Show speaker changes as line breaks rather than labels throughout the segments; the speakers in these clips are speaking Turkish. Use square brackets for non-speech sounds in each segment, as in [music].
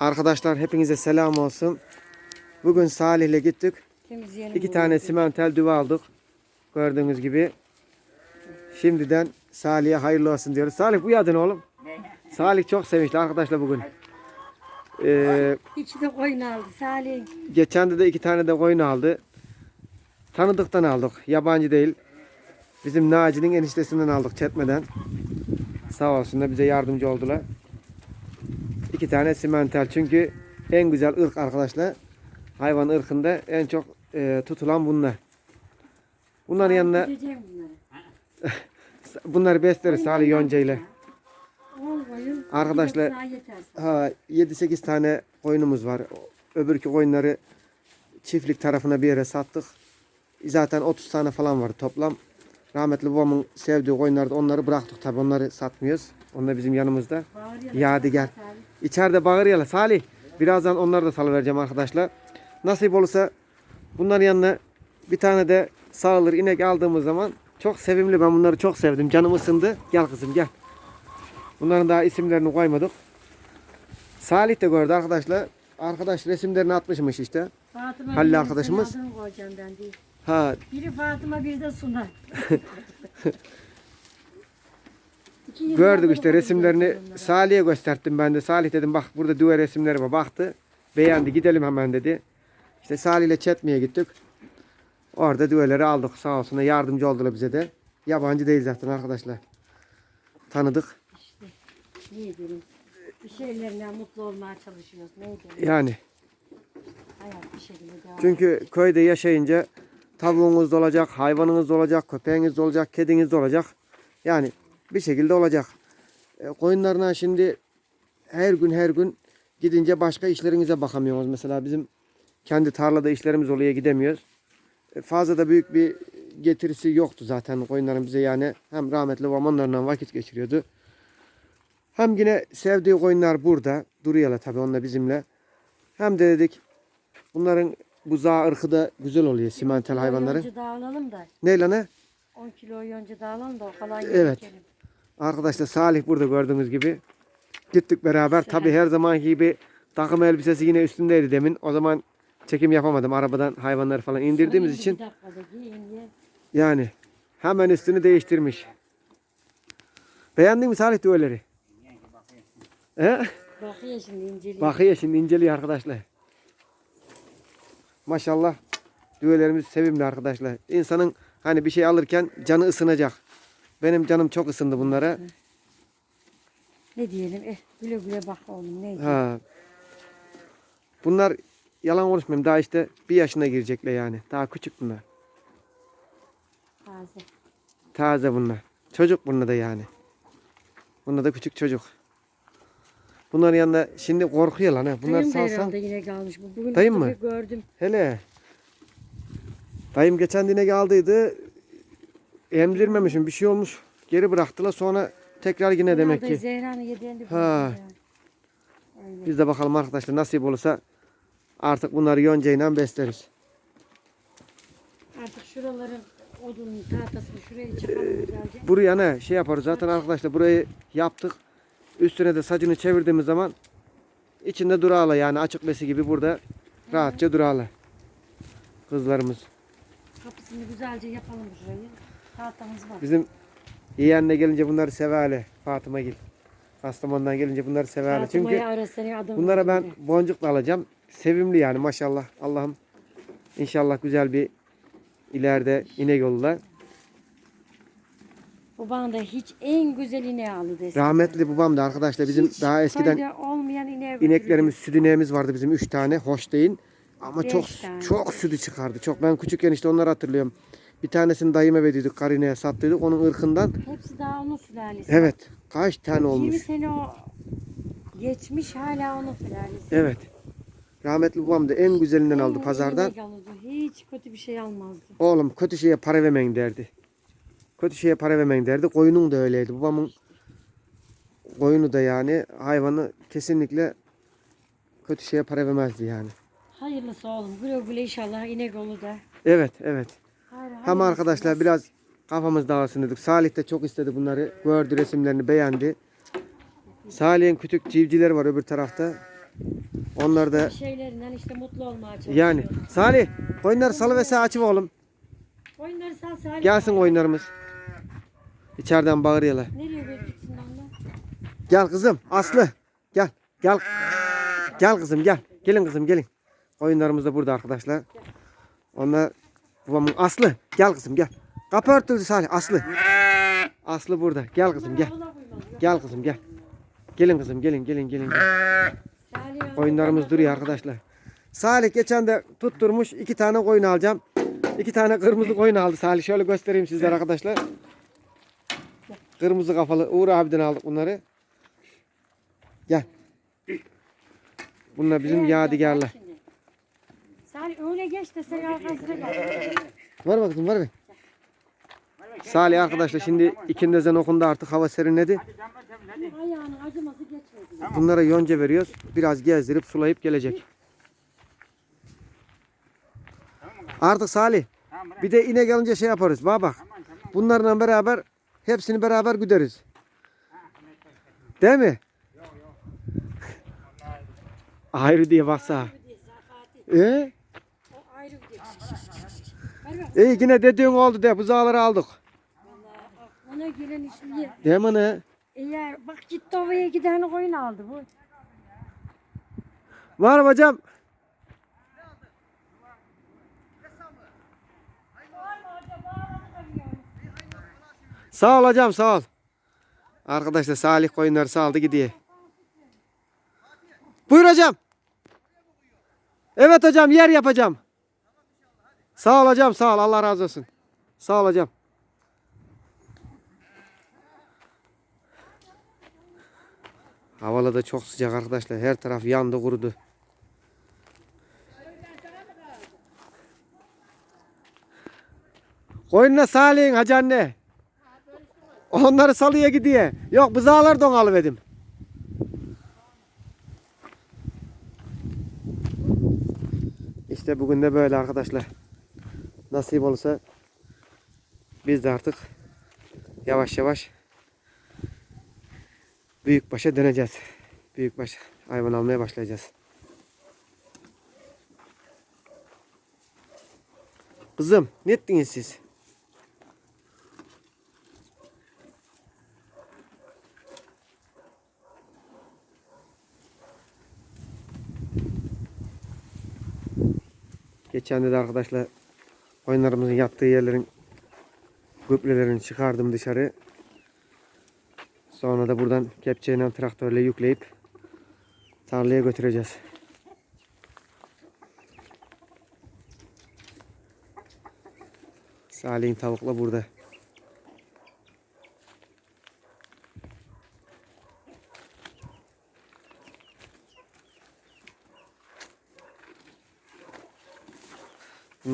Arkadaşlar hepinize selam olsun. Bugün Salih ile gittik.
Temizleyelim.
İki tane simentel düve aldık. Gördüğünüz gibi. Şimdiden Salih'e hayırlı olsun diyoruz. Salih uyadın oğlum. Salih çok sevinçli arkadaşlar bugün. Ee,
İki de koyun aldı Salih.
geçen de, de iki tane de koyun aldı. Tanıdıktan aldık. Yabancı değil. Bizim Naci'nin eniştesinden aldık çetmeden. Sağ olsunlar bize yardımcı oldular. İki tane simental. Çünkü en güzel ırk arkadaşlar. Hayvan ırkında en çok e, tutulan bunlar. Bunların yanına
bunları. [laughs]
bunları besleriz Salih Yonca ile. Arkadaşlar-. Ha 7-8 tane koyunumuz var. Öbürkü koyunları çiftlik tarafına bir yere sattık. Zaten 30 tane falan var toplam. Rahmetli babamın sevdiği koyunlarda onları bıraktık tabi onları satmıyoruz. Onlar bizim yanımızda. Yadigar. İçeride bağırıyorlar. Salih birazdan onları da salıvereceğim arkadaşlar. Nasip olursa bunların yanına bir tane de sağılır inek aldığımız zaman çok sevimli. Ben bunları çok sevdim. Canım ısındı. Gel kızım gel. Bunların daha isimlerini koymadık. Salih de gördü arkadaşlar. Arkadaş resimlerini atmışmış işte.
Fatıma
Halil arkadaşımız.
ben değil.
Ha
Biri Fatıma biri de Suna. [laughs]
Gördük işte resimlerini. Salih'e gösterdim ben de. Salih dedim bak burada düve resimleri var. Baktı. Beğendi gidelim hemen dedi. İşte Salih ile Çetmi'ye gittik. Orada düveleri aldık sağ olsunlar yardımcı oldular bize de. Yabancı değil zaten arkadaşlar. Tanıdık.
İşte ne diyelim. Bir şeylerinden mutlu olmaya çalışıyoruz. Ne diyelim.
Yani
Hayat bir şekilde devam.
çünkü köyde yaşayınca tavuğunuz da olacak, hayvanınız da olacak, köpeğiniz de olacak, kediniz de olacak. Yani bir şekilde olacak. E, koyunlarına şimdi her gün her gün gidince başka işlerinize bakamıyoruz. Mesela bizim kendi tarlada işlerimiz oluyor gidemiyoruz. E, fazla da büyük bir getirisi yoktu zaten koyunların bize yani. Hem rahmetli babam onlarla vakit geçiriyordu. Hem yine sevdiği koyunlar burada. Duruyorlar tabii onunla bizimle. Hem de dedik bunların buzağı ırkı da güzel oluyor simental hayvanların.
Yonca da.
Neyle ne?
10 kilo yonca dağılalım da o kalan
Evet.
yemekelim.
Arkadaşlar Salih burada gördüğünüz gibi. Gittik beraber. Tabi her zamanki gibi takım elbisesi yine üstündeydi demin. O zaman çekim yapamadım. Arabadan hayvanları falan indirdiğimiz için. Yani hemen üstünü değiştirmiş. Beğendin mi Salih düveleri? He?
Bakıyor şimdi inceliyor.
Bakıyor şimdi inceliyor arkadaşlar. Maşallah düvelerimiz sevimli arkadaşlar. İnsanın hani bir şey alırken canı ısınacak. Benim canım çok ısındı bunlara.
Ne diyelim? Eh güle güle bak oğlum ne diyelim.
Ha. Bunlar yalan konuşmayayım. Daha işte bir yaşına girecekler yani. Daha küçük bunlar.
Taze.
Taze bunlar. Çocuk bunlar da yani. Bunlar da küçük çocuk. Bunların yanında şimdi korkuyor lan. ha. Bunlar
Dayım da herhalde yine kalmış. bu. Bugün
Dayım mı?
gördüm.
Hele. Dayım geçen dinek aldıydı. Emzirmemişim. Bir şey olmuş. Geri bıraktılar. Sonra tekrar yine demek
Herhalde
ki. Ha.
gördüm ya. Öyle.
Biz de bakalım arkadaşlar nasip olursa artık bunları yoncayla besleriz.
Artık şuraların odunun tahtasını şuraya çıkalım güzelce.
Buraya ne şey yaparız zaten arkadaşlar burayı yaptık. Üstüne de sacını çevirdiğimiz zaman içinde durağla yani açık besi gibi burada rahatça durağla. Kızlarımız.
Kapısını güzelce yapalım şurayı. Tahtamız var.
Bizim yeğenle gelince bunları severler. Fatıma Gil. Kastamonu'dan gelince bunları severler. Çünkü bunlara ben boncukla alacağım. Sevimli yani maşallah. Allah'ım inşallah güzel bir ileride inek olurlar.
Baban da hiç en güzel ineği aldı desin.
Rahmetli babam da arkadaşlar bizim
Hiç
daha eskiden
olmayan ineği
İneklerimiz, süt ineğimiz vardı bizim üç tane. Hoş değil. Ama
Beş
çok
tane.
çok sütü çıkardı. Çok ben küçükken işte onları hatırlıyorum. Bir tanesini dayıma verdiydik, karineye sattıydık. Onun ırkından.
Hepsi daha onun sülalesi.
Evet. Kaç tane
20
olmuş.
sene o geçmiş hala onun sülalesi.
Evet. Rahmetli babam da en güzelinden aldı pazardan.
alırdı. Hiç kötü bir şey almazdı.
Oğlum kötü şeye para vermeyin derdi. Kötü şeye para vermeyin derdi. Koyunun da öyleydi. Babamın koyunu da yani hayvanı kesinlikle kötü şeye para vermezdi yani.
Hayırlısı oğlum. Güle güle inşallah inek olur da.
Evet, evet. Hem arkadaşlar biraz kafamız dağılsın dedik. Salih de çok istedi bunları. Gördü resimlerini beğendi. Salih'in küçük civcileri var öbür tarafta. Onlar da
şeylerinden işte mutlu olmaya çalışıyor.
yani Salih koyunları salıverse açıp oğlum.
Oyunları sal Salih.
Gelsin koyunlarımız. İçeriden bağırıyorlar.
Nereye gitsin onlar?
Gel kızım Aslı. Gel. Gel. Gel kızım gel. Gelin kızım gelin. Koyunlarımız da burada arkadaşlar. Onlar babamın Aslı. Gel kızım gel. Kapı örtüldü Salih. Aslı. Aslı burada. Gel kızım gel. Gel kızım gel. Gelin kızım gelin gelin gelin. Koyunlarımız duruyor arkadaşlar. Salih geçen de tutturmuş iki tane koyun alacağım. İki tane kırmızı koyun aldı Salih. Şöyle göstereyim sizlere arkadaşlar. Kırmızı kafalı Uğur abiden aldık bunları. Gel. Bunlar bizim yadigarlar.
Salih öyle geç de sen arkasına kal.
Var kızım var mı? Salih arkadaşlar şimdi ikindi ezan okundu artık hava serinledi.
Ayağının acıması geçmedi.
Bunlara yonca veriyoruz. Biraz gezdirip sulayıp gelecek. Artık Salih bir de inek alınca şey yaparız. Bak bak. Bunlarla beraber hepsini beraber güderiz. Değil mi? Ayrı diye baksa.
Bu
İyi yine dediğin oldu de buzağları aldık.
Ona gelen işliye.
Değil mi ne?
Eğer bak gitti ovaya giden koyun aldı bu.
Var mı hocam? Sağ ol hocam sağ ol. Arkadaşlar Salih koyunları saldı gidiyor. Buyur hocam. Evet hocam yer yapacağım. Sağ ol sağ ol Allah razı olsun. Sağ ol hocam. Havalı da çok sıcak arkadaşlar. Her taraf yandı kurudu. Koyunla Salih'in hacı anne. Onları salıya gidiyor. Yok bızağlar don alıverdim. İşte bugün de böyle arkadaşlar. Nasip olursa biz de artık yavaş yavaş büyükbaşa döneceğiz. Büyükbaş hayvan almaya başlayacağız. Kızım ne ettiniz siz? Geçen de arkadaşlar oyunlarımızın yattığı yerlerin gübrelerini çıkardım dışarı. Sonra da buradan kepçeyle traktörle yükleyip tarlaya götüreceğiz. Salih'in tavukla burada.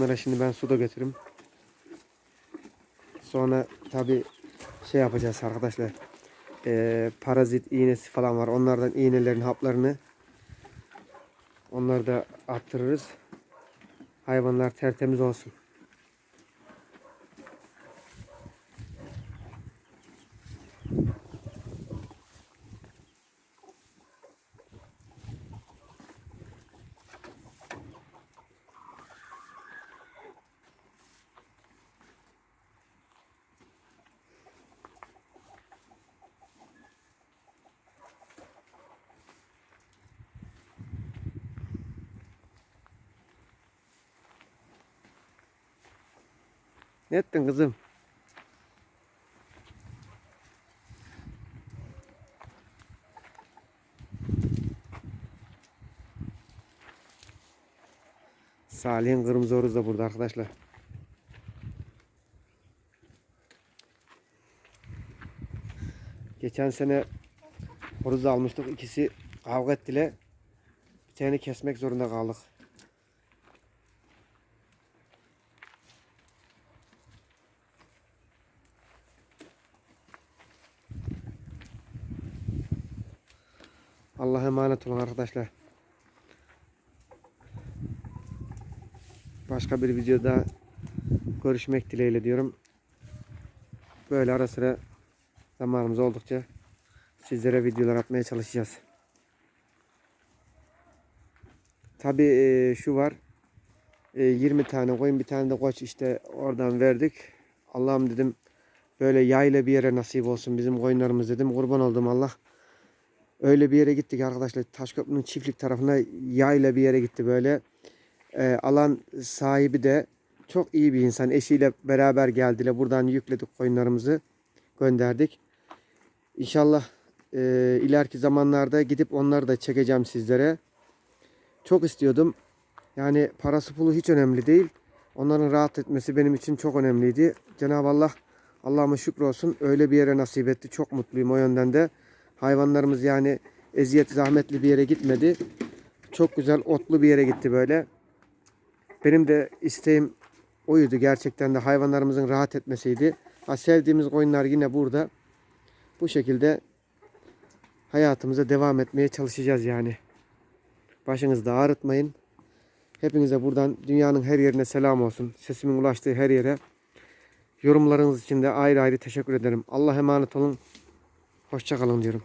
Bunlara şimdi ben suda götürürüm. Sonra tabi şey yapacağız arkadaşlar. Ee, parazit iğnesi falan var. Onlardan iğnelerin haplarını onları da attırırız. Hayvanlar tertemiz olsun. Ne ettin kızım? Salih'in kırmızı horozu da burada arkadaşlar. Geçen sene horoz almıştık. İkisi kavga ettiler. Bir tane kesmek zorunda kaldık. Allah'a emanet olun arkadaşlar. Başka bir videoda görüşmek dileğiyle diyorum. Böyle ara sıra zamanımız oldukça sizlere videolar atmaya çalışacağız. Tabii e, şu var. E, 20 tane koyun bir tane de koç işte oradan verdik. Allah'ım dedim böyle yayla bir yere nasip olsun bizim koyunlarımız dedim. Kurban oldum Allah. Öyle bir yere gittik arkadaşlar. Taşköprü'nün çiftlik tarafına yayla bir yere gitti böyle. E, alan sahibi de çok iyi bir insan. Eşiyle beraber geldiler. Buradan yükledik koyunlarımızı gönderdik. İnşallah e, ileriki zamanlarda gidip onları da çekeceğim sizlere. Çok istiyordum. Yani parası pulu hiç önemli değil. Onların rahat etmesi benim için çok önemliydi. Cenab-ı Allah Allah'ıma şükür olsun öyle bir yere nasip etti. Çok mutluyum o yönden de. Hayvanlarımız yani eziyet zahmetli bir yere gitmedi. Çok güzel otlu bir yere gitti böyle. Benim de isteğim oydu gerçekten de hayvanlarımızın rahat etmesiydi. Ha, sevdiğimiz koyunlar yine burada. Bu şekilde hayatımıza devam etmeye çalışacağız yani. Başınızda ağrıtmayın. Hepinize buradan dünyanın her yerine selam olsun. Sesimin ulaştığı her yere. Yorumlarınız için de ayrı ayrı teşekkür ederim. Allah emanet olun. Hoşça kalın diyorum.